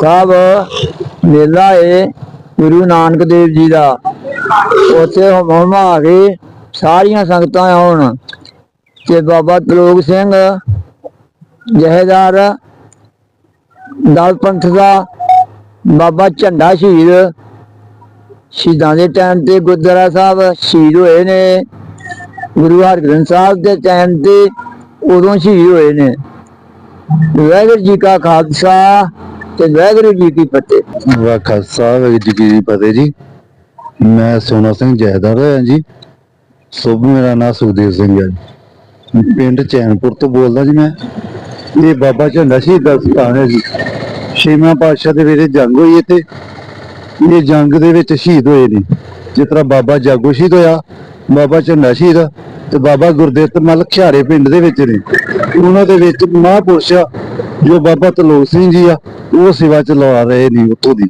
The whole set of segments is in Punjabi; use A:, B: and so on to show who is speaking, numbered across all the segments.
A: ਸਾਹਿਬ ਮੇਲਾ ਏ ਗੁਰੂ ਨਾਨਕ ਦੇਵ ਜੀ ਦਾ। ਉੱਥੇ ਹੋਮਾ ਆ ਕੇ ਸਾਰੀਆਂ ਸੰਗਤਾਂ ਆਉਣ ਤੇ ਬਾਬਾ ਤਲੋਕ ਸਿੰਘ, ਜਹੇਦਾਰ, ਦਲ ਪੰਥ ਦਾ, ਬਾਬਾ ਝੰਡਾ ਸ਼ਹੀਦ, ਸ਼ਹੀਦਾਂ ਦੇ ਟਾਈਮ ਤੇ ਗੁਰਦੁਆਰਾ ਸਾਹਿਬ ਸ਼ਹੀਦ ਹੋਏ ਨੇ। ਗੁਰੂ ਹਰਗ੍ਰੰਥ ਸਾਹਿਬ ਦੇ ਟਾਈਮ ਤੇ ਉਦੋਂ ਸ਼ਹੀਦ ਹੋਏ ਨੇ। ਵਾਹਿਗੁਰੂ ਜੀ ਕਾ ਖਾਲਸਾ ਤੇ ਵਾਹਿਗੁਰੂ ਜੀ ਕੀ ਫਤਿਹ।
B: ਵਾਹ ਖਾਲਸਾ ਵਾਹਿਗੁਰੂ ਜੀ ਕੀ ਫਤਿਹ ਜੀ। ਮੈਂ ਸੋਨਾ ਸਿੰਘ ਜੈਦਾਰ ਹਾਂ ਜੀ। ਸੁਭ ਮੇਰਾ ਨਾਮ ਸੁਖਦੇਵ ਸਿੰਘ ਹੈ ਜੀ। ਪਿੰਡ ਚੈਨਪੁਰ ਤੋਂ ਬੋਲਦਾ ਜੀ ਮੈਂ। ਇਹ ਬਾਬਾ ਝੰਡਾ ਸ਼ਹੀਦ ਦਾ ਸਥਾਨ ਹੈ ਜੀ। ਛੇਵਾਂ ਪਾਤਸ਼ਾਹ ਦੇ ਵੇਲੇ ਜੰਗ ਹੋਈ ਇੱਥੇ। ਇਹ ਜੰਗ ਦੇ ਵਿੱਚ ਸ਼ਹੀਦ ਹੋਏ ਨੇ। ਜਿਸ ਤਰ੍ਹਾਂ ਬਾਬਾ ਜਾਗੋ ਸ਼ਹੀਦ ਹੋਇਆ ਬਾਬਾ ਝੰਡਾ ਸ਼ਹੀਦ ਤੇ ਬਾਬਾ ਗੁਰਦਿੱਤ ਮਲ ਖਿਆਰੇ ਪਿੰਡ ਦੇ ਵਿੱਚ ਨੇ। ਉਹਨਾਂ ਦੇ ਵਿੱਚ ਮਹਾਂਪੁਰਸ਼ ਆ, ਜੋ ਬਾਬਾ ਤਲੋਕ ਸਿੰਘ ਜੀ ਆ, ਉਹ ਸੇਵਾ ਚਲਾ ਰਹੇ ਨੇ ਉੱਥੋਂ ਦੀ।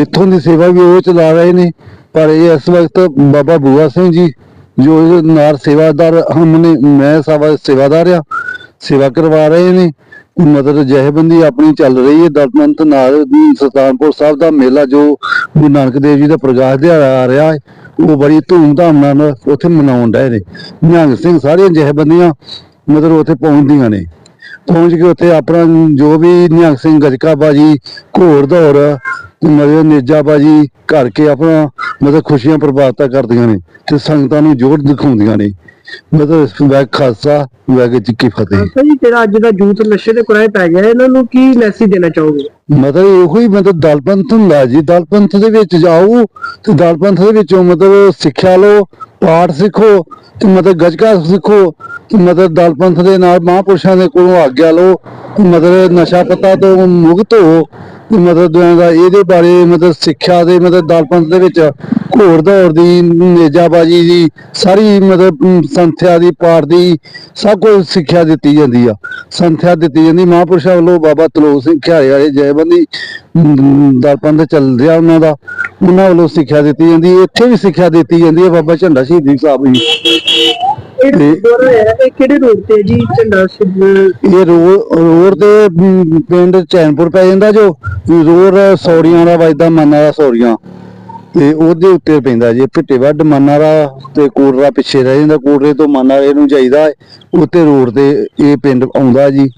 B: ਇੱਥੋਂ ਦੀ ਸੇਵਾ ਵੀ ਉਹ ਚਲਾ ਰਹੇ ਨੇ, ਪਰ ਇਹ ਇਸ ਵਕਤ ਬਾਬਾ ਬੂਆ ਸਿੰਘ ਜੀ, ਜੋ ਇਹਦੇ ਨਾਲ ਸੇਵਾਦਾਰ ਹਮਨੇ, ਮੈਂ ਸੇਵਾ, ਸੇਵਾਦਾਰ ਆ, ਸੇਵਾ ਕਰਵਾ ਰਹੇ ਨੇ। ਮਦਦ ਜਹੇਬੰਦੀ ਆਪਣੀ ਚੱਲ ਰਹੀ ਹੈ। ਦਲਮੰਤ ਨਾਲ ਸੁਲਤਾਨਪੁਰ ਸਾਹਿਬ ਦਾ ਮੇਲਾ ਜੋ ਗੁਰੂ ਨਾਨਕ ਦੇਵ ਜੀ ਦਾ ਪ੍ਰਕਾਸ਼ ਦਿਹਾੜਾ ਆ ਰਿਹਾ ਹੈ, ਉਹ ਬੜੀ ਧੂਮਧਾਮ ਨਾਲ ਉੱਥੇ ਮਨਾਉਣ ਰਹੇ ਨੇ। ਨਿਹੰਗ ਸਿੰਘ ਸਾਰੀਆਂ ਜਹੇਬੰਦੀਆਂ ਮਤਲਬ ਉੱਥੇ ਪਹੁੰਚਦੀਆਂ ਨੇ। ਪਹੁੰਚ ਕੇ ਉੱਥੇ ਆਪਣਾ ਜੋ ਵੀ ਨਿਹੰਗ ਸਿੰਘ ਗਜਕਾ ਬਾਜੀ ਘੋੜ ਦੌੜ ਮਤਲਬ ਨੇਜਾ ਬਾਜੀ ਕਰਕੇ ਆਪਣਾ ਮਤਲਬ ਖੁਸ਼ੀਆਂ ਪ੍ਰਭਾਵਿਤ ਕਰਦੀਆਂ ਨੇ ਤੇ ਸੰਗਤਾਂ ਨੂੰ ਜੋੜ ਦਿਖਾਉਂਦੀਆਂ ਨੇ। ਮਤਲਬ ਵੈਗ ਖਾਲਸਾ ਵੈਗ ਜੀ ਕੀ ਫਤਿਹ
C: ਜੀ ਜਿਹੜਾ ਅੱਜ ਦਾ ਯੂਥ ਨਸ਼ੇ ਦੇ ਕੁਰਾਏ ਪੈ ਗਿਆ ਇਹਨਾਂ ਨੂੰ ਕੀ ਮੈਸੇਜ ਦੇਣਾ ਚਾਹੋਗੇ?
B: ਮਤਲਬ ਇਹੋ ਹੀ ਮਤਲਬ ਦਲਪੰਥ ਹੁੰਦਾ ਜੀ ਦਲਪੰਥ ਦੇ ਵਿੱਚ ਜਾਓ ਤੇ ਦਲਪੰਥ ਦੇ ਵਿੱਚੋਂ ਮਤਲਬ ਸਿੱਖਿਆ ਲਓ ਪਾਠ ਸਿੱਖੋ ਤੇ ਮਤਲਬ ਗਜਕਾ ਸਿੱਖੋ ਤੇ ਮਤਲਬ ਦਲਪੰਥ ਦੇ ਨਾਲ ਮਹਾਂਪੁਰਸ਼ਾਂ ਦੇ ਕੋਲੋਂ ਆਗਿਆ ਲਓ ਮਤਲਬ ਨਸ਼ਾ ਪਤਾ ਤੋਂ ਮੁਕਤ ਹੋ ਤੇ ਮਤਲਬ ਦਾ ਇਹਦੇ ਬਾਰੇ ਮਤਲਬ ਸਿੱਖਿਆ ਦੇ ਮਤਲਬ ਦਲਪੰਥ ਦੇ ਵਿੱਚ ਘੋੜ ਦੌੜ ਦੀ, ਨੇਜਾਬਾਜੀ ਦੀ, ਸਾਰੀ ਮਤਲਬ ਸੰਥਿਆ ਦੀ, ਪਾਠ ਦੀ ਸਭ ਕੁਝ ਸਿੱਖਿਆ ਦਿੱਤੀ ਜਾਂਦੀ ਆ। ਸੰਥਿਆ ਦਿੱਤੀ ਜਾਂਦੀ, ਮਹਾਂਪੁਰਸ਼ਾਂ ਵੱਲੋਂ ਬਾਬਾ ਤਲੋਕ ਸਿੰਘ ਖਿਆਰੇ ਵਾਲੇ ਜੈਬੰਦੀ ਦਲਪੰਥ ਚੱਲ ਰਿਹਾ ਉਹਨਾਂ ਦਾ, ਉਹਨਾਂ ਵੱਲੋਂ ਸਿੱਖਿਆ ਦਿੱਤੀ ਜਾਂਦੀ, ਇੱਥੇ ਵੀ ਸਿੱਖਿਆ ਦਿੱਤੀ ਜਾਂਦੀ ਹੈ ਬਾਬਾ ਝੰਡਾ ਸ਼ਹੀਦੀ ਸਾਹਿਬ ਜੀ।
C: ਇਹ ਗੁਰਦੁਆਰਾ ਹੈ ਇਹ ਕਿਹੜੇ ਰੋਡ ਤੇ ਹੈ ਜੀ? ਝੰਡਾ ਸਿੱਧ
B: ਇਹ ਰੋ- ਰੋਡ ਤੇ ਪਿੰਡ ਚੈਨਪੁਰ ਪੈ ਜਾਂਦਾ ਜੋ ਰੋਡ ਸੌੜੀਆਂ ਦਾ ਵੱਜਦਾ ਮਾਨਾ ਦਾ ਸੌੜੀਆਂ। ਤੇ ਉਹਦੇ ਉੱਤੇ ਪੈਂਦਾ ਜੀ ਭਿੱਟੇ ਵੱਡ ਮਾਨਾ ਦਾ ਤੇ ਕੋਟਰਾ ਪਿੱਛੇ ਰਹਿ ਜਾਂਦਾ, ਕੋਟਰੇ ਤੋਂ ਮਾਨਾ ਨੂੰ ਜਾਈਦਾ ਹੈ। ਉੱਤੇ ਰੋਡ ਤੇ ਇਹ ਪਿੰਡ ਆਉਂਦਾ ਜੀ।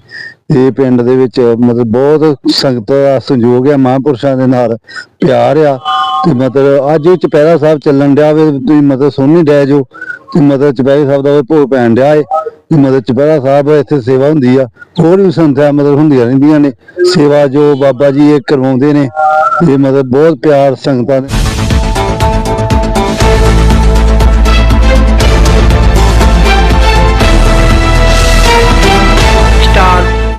B: ਇਹ ਪਿੰਡ ਦੇ ਵਿੱਚ ਮਤਲਬ ਬਹੁਤ ਸੰਗਤ ਦਾ ਸੰਯੋਗ ਆ, ਮਹਾਂਪੁਰਸ਼ਾਂ ਦੇ ਨਾਲ ਪਿਆਰ ਆ। ਤੇ ਮਤਲਬ ਅੱਜ ਇਹ ਚੁਪਹਿਰਾ ਸਾਹਿਬ ਚੱਲਣ ਡਿਆ ਵੇ, ਤੁਸੀਂ ਮਤਲਬ ਸੁਣ ਡੈ ਜੋ। ਤੇ ਮਤਲਬ ਚੁਪਹਿਰਾ ਸਾਹਿਬ ਦਾ ਭੋਗ ਪੈਣ ਡਿਆ ਏ। ਤੇ ਮਤਲਬ ਚੁਪਹਿਰਾ ਸਾਹਿਬ ਇੱਥੇ ਸੇਵਾ ਹੁੰਦੀ ਆ। ਹੋਰ ਵੀ ਸੰਥਿਆ ਮਤਲਬ ਹੁੰਦੀਆਂ ਰਹਿੰਦੀਆਂ ਨੇ। ਸੇਵਾ ਜੋ ਬਾਬਾ ਜੀ ਇਹ ਕਰਵਾਉਂਦੇ ਨੇ। ਇਹ ਮਤਲਬ ਬਹੁਤ ਪਿਆਰ ਸੰਗਤਾਂ ਦੇ